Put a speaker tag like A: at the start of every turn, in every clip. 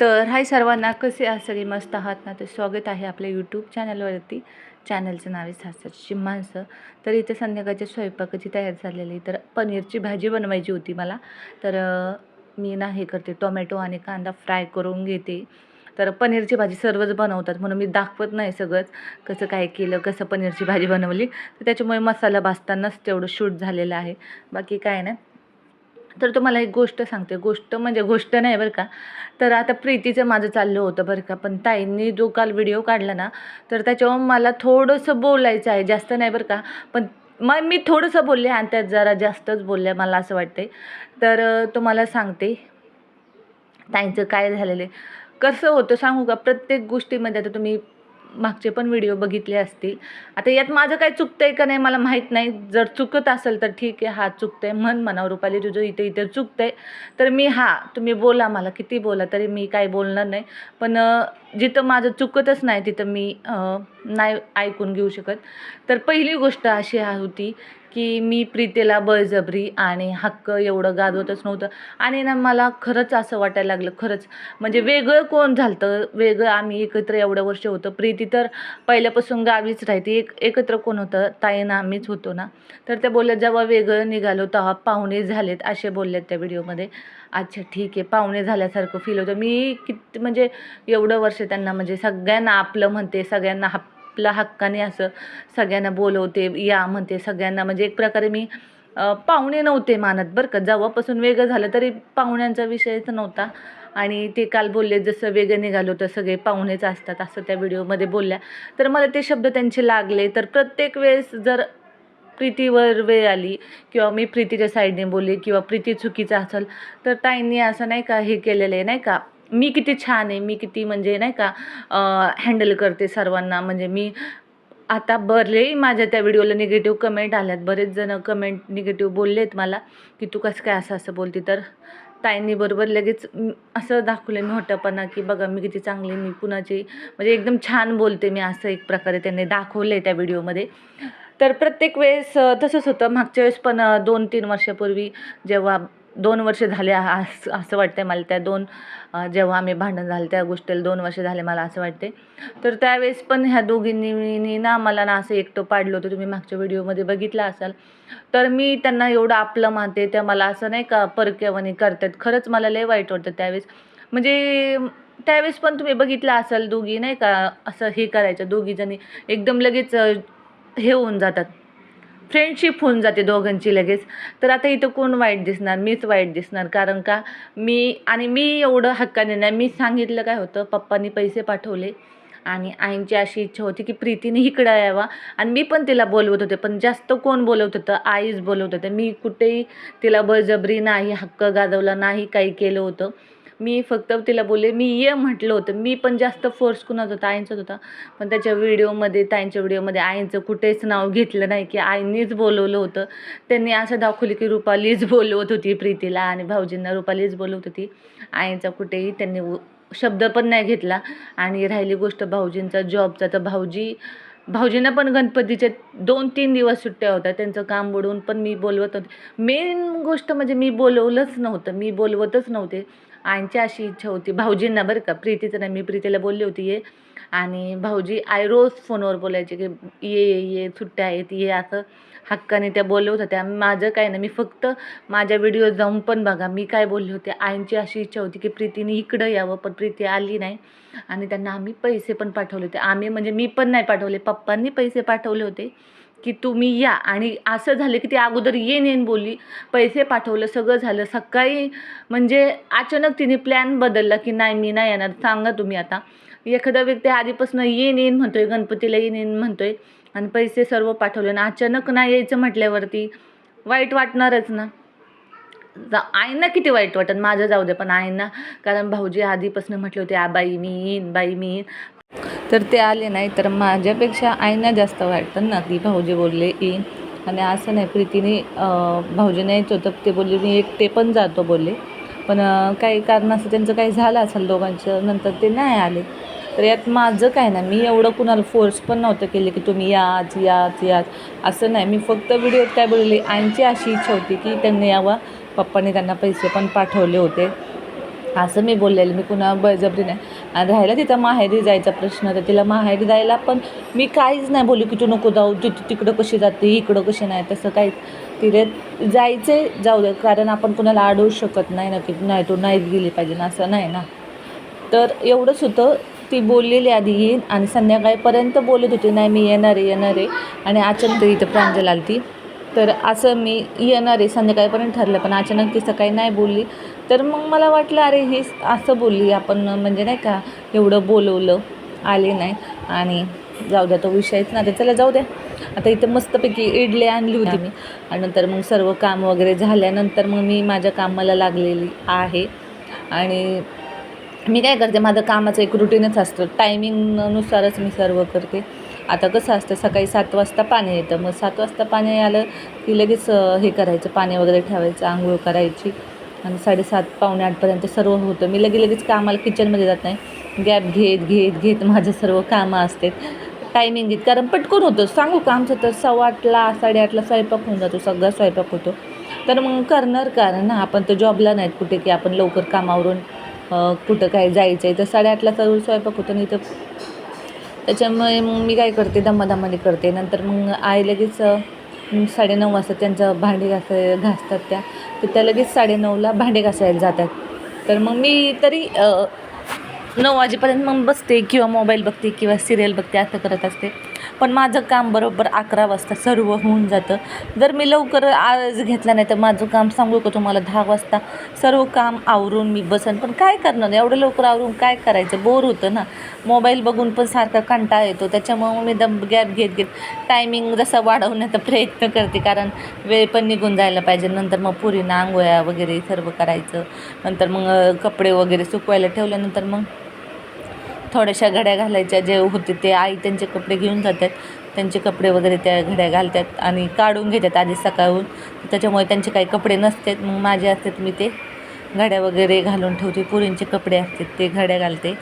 A: तर हाय सर्वांना कसे आहात? सगळे मस्त आहात ना? तर स्वागत आहे आपल्या यूट्यूब चॅनलवरती चॅनलचं नाव आहे सासरची माणसं. तर इथे संध्याकाळच्या स्वयंपाकाची तयार झालेली तर पनीरची भाजी बनवायची होती मला. तर मी ना हे करते टोमॅटो आणि कांदा फ्राय करून घेते. तर पनीरची भाजी सर्वच बनवतात म्हणून मी दाखवत नाही सगळंच कसं काय केलं कसं पनीरची भाजी बनवली. तर त्याच्यामुळे मसाला भाजतानाच तेवढं शूट झालेलं आहे. बाकी काय नाही. तर तुम्हाला एक गोष्ट सांगते. गोष्ट म्हणजे गोष्ट नाही बरं का. तर आता प्रीतीचं माझं चाललं होतं बरं का. पण ताईंनी जो काल व्हिडिओ काढला ना तर त्याच्यावर मला थोडंसं बोलायचं आहे. जास्त नाही बरं का. पण मग मी थोडंसं बोलले आणि त्यात जरा जास्तच बोलले मला असं वाटते तर तुम्हाला सांगते. ताईंचं काय झालेलं आहे. कसं होतं सांगू का? प्रत्येक गोष्टीमध्ये आता तुम्ही मागचे पण व्हिडिओ बघितले असतील. आता यात माझं काय चुकतं आहे का नाही मला माहीत नाही. जर चुकत असेल तर ठीक आहे हा चुकतं आहे म्हण म्हणा रुपाली तुझं इथे इथे चुकतं आहे तर मी हा तुम्ही बोला मला किती बोला तरी मी काय बोलणार नाही. पण जिथं माझं चुकतच नाही तिथं मी नाही ऐकून घेऊ शकत. तर पहिली गोष्ट अशी होती की मी प्रीतीला बळजबरी आणि हक्क एवढं गाजवतच नव्हतं. आणि ना मला खरंच असं वाटायला लागलं खरंच. म्हणजे वेगळं कोण झालं वेगळं आम्ही एकत्र एवढं वर्ष होतं. प्रीती तर पहिल्यापासून गावीच राहते. एक एकत्र कोण होतं? ताईनं आम्हीच होतो ना. तर त्या बोलल्या जेव्हा वेगळं निघालो तेव्हा पाहुणे झालेत असे बोलल्यात त्या व्हिडिओमध्ये. अच्छा ठीक आहे. पाहुणे झाल्यासारखं फील होतं. मी किती म्हणजे एवढं वर्ष त्यांना म्हणजे सगळ्यांना आपलं म्हणते सगळ्यांना आपल्या हक्काने असं सगळ्यांना बोलवते या म्हणते सगळ्यांना. म्हणजे एक प्रकारे मी पाहुणे नव्हते मानत बरं का. जेव्हापासून वेगळं झालं तरी पाहुण्यांचा विषयच नव्हता. आणि ते काल बोलले जसं वेगळं निघालो तर सगळे पाहुणेच असतात असं त्या व्हिडिओमध्ये बोलल्या. तर मला ते शब्द त्यांचे लागले. तर प्रत्येक वेळेस जर प्रीतीवर वेळ आली किंवा मी प्रीतीच्या साईडने बोलले किंवा प्रीती चुकीचं असेल तर ताईंनी असं नाही का हे केलेलं आहे नाही का मी किती छान आहे मी किती म्हणजे नाही का हँडल करते सर्वांना. म्हणजे मी आता बरे माझ्या त्या व्हिडिओला निगेटिव्ह कमेंट आल्यात बरेच जण कमेंट निगेटिव्ह बोललेत मला की तू कसं काय असं असं बोलते? तर ताईंनी बरोबर लगेच असं दाखवलं मी मोठेपणा की बघा मी किती चांगली मी कुणाची म्हणजे एकदम छान बोलते मी असं एक प्रकारे त्यांनी दाखवलं आहे त्या व्हिडिओमध्ये तर प्रत्येक वेळेस तसंच होतं. मागच्या वेळेस पण दोन तीन वर्षापूर्वी जेव्हा दोन वर्ष झाले असं असं असं वाटतंय मला त्या दोन जेव्हा आम्ही भांडण झालं त्या गोष्टीला दोन वर्ष झाले मला असं वाटते तर त्यावेळेस पण ह्या दोघींनी ना मला ना असं एकटं पाडलं होतं. तुम्ही मागच्या व्हिडिओमध्ये बघितलं असाल. तर मी त्यांना एवढं आपलं मानते. त्या मला असं नाही का परक्यावानी करतात. खरंच मला लय वाईट वाटतं त्यावेळेस. म्हणजे त्यावेळेस पण तुम्ही बघितलं असाल दोघी नाही का? असं हे करायचं. दोघीजणी एकदम लगेच हे होऊन जातात. फ्रेंडशिप होऊन जाते दोघांची लगेच. तर आता इथं कोण वाईट दिसणार? मीच वाईट दिसणार. कारण का? मी आणि मी एवढं हक्काने नाही. मी सांगितलं काय होतं? पप्पांनी पैसे पाठवले आणि आईंची अशी इच्छा होती की प्रीतीने इकडं यावा. आणि मी पण तिला बोलवत होते. पण जास्त कोण बोलवत होतं? आईच बोलवत होते. मी कुठेही तिला बळजबरी नाही हक्क गाजवला नाही काही केलं होतं. मी फक्त तिला बोलले मी ये म्हटलं होतं. मी पण जास्त फोर्स कुणाचा होता? आईंचाच होता. पण त्याच्या व्हिडिओमध्ये ताईंच्या व्हिडिओमध्ये आईंचं कुठेच नाव घेतलं नाही की आईनीच बोलवलं होतं. त्यांनी असं दाखवलं की रुपालीच बोलवत होती प्रीतीला आणि भाऊजींना रुपालीच बोलवत होती. आईंचा कुठेही त्यांनी शब्द पण नाही घेतला. आणि राहिली गोष्ट भाऊजींचा जॉबचा. तर भाऊजी भाऊजींना पण गणपतीचे दोन तीन दिवस सुट्ट्या होत्या. त्यांचं काम बुडवून पण मी बोलवत होते. मेन गोष्ट म्हणजे मी बोलवलंच नव्हतं. मी बोलवतच नव्हते. आईंची अशी इच्छा होती भाऊजींना बरं का. प्रीतीचं नाही मी प्रीतीला बोलली होती ये. आणि भाऊजी आय रोज फोनवर बोलायचे की ये ये ये सुट्ट्या आहेत ये असं. हक्काने त्या बोलवत होत्या. माझं काय नाही मी फक्त माझ्या व्हिडिओ जाऊन पण बघा. मी काय बोलले होते आईंची अशी इच्छा होती की प्रीतीने इकडं यावं पण प्रीती आली नाही. आणि त्यांना आम्ही पैसे पण पाठवले होते. आम्ही म्हणजे मी पण नाही पाठवले पप्पांनी पैसे पाठवले होते. की तुम्ही या. आणि असं झालं की ती अगोदर येईन येईन बोलली. पैसे पाठवलं सगळं झालं. सकाळी म्हणजे अचानक तिने प्लॅन बदलला की नाही मी नाही येणार. सांगा तुम्ही आता. एखादा व्यक्ती आधीपासून येईन येईन म्हणतोय गणपतीला येन येईन म्हणतोय आणि पैसे सर्व पाठवले आणि अचानक नाही यायचं म्हटल्यावरती वाईट वाटणारच ना. जा आईंना किती वाईट वाटत माझं जाऊ दे पण आईंना. कारण भाऊजी आधीपासून म्हटले होते आ बाई मी येईन बाई मी येईन. तर ते आले नाही तर माझ्यापेक्षा आईना जास्त वाटतं. ना की भाऊजी बोलले येईन आणि असं नाही प्रीतीने भाऊजीने यायचं होतं. ते बोलले मी एक ते पण जातो बोलले. पण काही कारण असं त्यांचं काही झालं असेल दोघांचं नंतर ते नाही आले. तर यात माझं काय नाही मी एवढं कुणाला फोर्स पण नव्हतं केले की तुम्ही याच याच याच असं नाही मी फक्त व्हिडिओत काय बोलले आईंची अशी इच्छा होती की त्यांनी यावं. पप्पाने त्यांना पैसे पण पाठवले होते. असं मी बोललेलं मी कुणा बळजबरी नाही. आणि राहिला तिथं माहेरी जायचा प्रश्न तर तिला माहेरी जायला पण मी काहीच नाही बोलू की तू नको जाऊ तू तिकडं कशी जाते इकडं कशी नाही तसं काही तिथे जायचे जाऊ दे कारण आपण कुणाला अडवू शकत नाही ना की नाही तू नाही गेली पाहिजे ना असं नाही ना. तर एवढंच होतं ती बोललेली आधी येईन आणि संध्याकाळपर्यंत बोलत होती नाही मी येणार आहे येणार आहे. आणि अचानक इथं प्रांजल आली ती तर असं मी येणार आहे संध्याकाळपर्यंत ठरलं पण अचानक ती सकाळी नाही बोलली. तर मग मला वाटलं अरे हे असं बोलली आपण म्हणजे नाही का एवढं बोलवलं आले नाही. आणि जाऊ द्या तो विषयच ना चला जाऊ द्या. आता इथं मस्तपैकी इडली आणली होती मी. आणि नंतर मग सर्व काम वगैरे झाल्यानंतर मग मी माझ्या कामाला लागलेली आहे. आणि मी काय करते माझं कामाचं एक रुटीनच असतं. टायमिंगनुसारच मी सर्व करते. आता कसं असतं सकाळी सात वाजता पाणी येतं. मग सात वाजता पाणी आलं की लगेच हे करायचं पाणी वगैरे ठेवायचं आंघोळ करायची. आणि साडेसात पावणे आठपर्यंत सर्व होतं. मी लगे लगेच कामाला किचनमध्ये जात नाही. गॅप घेत घेत घेत माझं सर्व कामं असते टायमिंग घेत कारण पटकन होतं. सांगू का आमचं तर सव्वा आठला साडेआठला स्वयंपाक होऊन जातो सगळा स्वयंपाक होतो. तर मग करणार कारण ना आपण तर जॉबला नाहीत कुठे की आपण लवकर कामावरून कुठं काय जायचं आहे तर साडेआठला सर्व स्वयंपाक होतो नाही तर त्याच्यामुळे मग मी काय करते दमादमाने करते. नंतर मग आई लगेच साडे साडेनऊ वाजता त्यांचं भांडे घासाय घासतात त्या. तर त्या लगेच साडेनऊला भांडे घासायला जातात. तर मग मी तरी नऊ वाजेपर्यंत मग बसते किंवा मोबाईल बघते किंवा सिरियल बघते असं करत असते. पण माझं काम बरोबर अकरा वाजता सर्व होऊन जातं. जर मी लवकर आज घेतला नाही तर माझं काम सांगू का तुम्हाला? दहा वाजता सर्व काम आवरून मी बसन. पण काय करणार? एवढं लवकर आवरून काय करायचं? बोर होतं ना. मोबाईल बघून पण सारखा कंटाळा येतो. त्याच्यामुळं मी दम गॅप घेत घेत टायमिंग जसा वाढवण्याचा प्रयत्न करते. कारण वेळ पण निघून जायला पाहिजे. नंतर मग पुरीना आंघोळ्या वगैरे सर्व करायचं. नंतर मग कपडे वगैरे सुकवायला ठेवल्यानंतर मग थोड्याशा घड्या घालायच्या जे होते ते आई त्यांचे कपडे घेऊन जातात. त्यांचे कपडे वगैरे त्या घड्या घालतात आणि काढून घेतात आधी सकाळहून. त्याच्यामुळे त्यांचे काही कपडे नसतात. मग माझे असतात मी ते घड्या वगैरे घालून ठेवते. पुरींचे कपडे असतात ते घड्या घालते.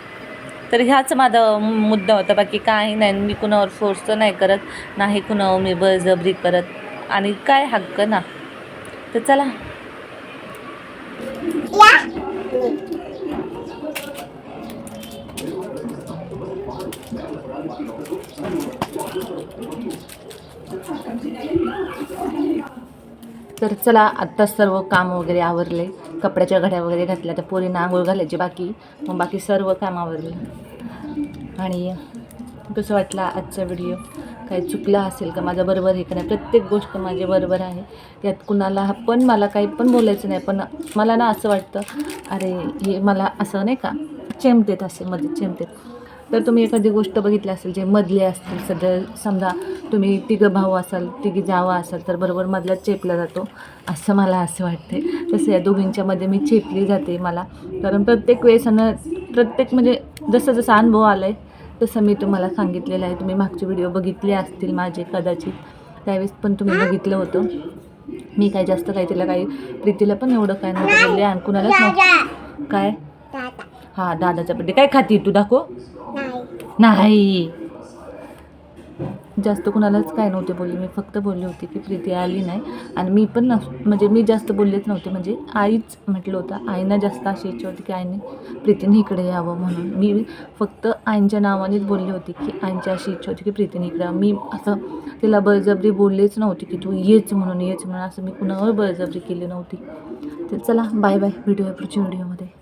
A: तर ह्याच माझा मुद्दा होता. बाकी काही नाही. मी कुणावर फोर्स तर नाही करत. नाही कुणावर मी बळजबरी करत. आणि काय हक्क ना? तर चला. तर चला आत्ताच सर्व काम वगैरे आवरले. कपड्याच्या घड्या वगैरे घातल्या तर पोरींना आंघोळ घालायची बाकी. मग बाकी सर्व काम आवरले. आणि कसं वाटला आजचा व्हिडिओ काही चुकला असेल का? माझं बरोबर हे का नाही? प्रत्येक गोष्ट माझी बरोबर आहे. यात कुणाला पण मला काही पण बोलायचं नाही पण मला ना असं वाटतं अरे हे मला असं नाही का? चेमतेत असेल मध्ये चेमतेत तर तुम्ही एखादी गोष्ट बघितली असेल जे मधले असतील सध्या समजा तुम्ही तिघं भाऊ असाल तिघी जावा असाल तर बरोबर मधल्यात चेपला जातो असं मला असं वाटते तसं या दोघींच्यामध्ये मी चेपली जाते मला. कारण प्रत्येक वेळेस आणि प्रत्येक म्हणजे जसं जसा अनुभव आला आहे तसं मी तुम्हाला सांगितलेलं आहे. तुम्ही मागचे व्हिडिओ बघितले असतील माझे कदाचित. त्यावेळेस पण तुम्ही बघितलं होतं. मी काय जास्त काही तिला काही प्रीतीला पण एवढं काय नव्हतं बोलले. आणि कुणालाच नव्हतं. काय? हां दादाचा बड्डे काय खाती तू? दाखव. नाही. जास्त कुणालाच काय नव्हते बोलले. मी फक्त बोलले होते की प्रीती आली नाही. आणि मी पण नस म्हणजे मी जास्त बोललेच नव्हते. म्हणजे आईच म्हटलं होतं. आईना जास्त अशी इच्छा होती की आईने प्रीतीने इकडे यावं म्हणून. मी फक्त आईंच्या नावानेच बोलले होते की आईंची अशी इच्छा होती की प्रीतीने इकडे यावं. मी असं तिला बळजबरी बोललेच नव्हते की तू येच म्हणून येच म्हणून. असं मी कुणावर बळजबरी केली नव्हती. तर चला बाय बाय व्हिडिओ पुढच्या व्हिडिओमध्ये.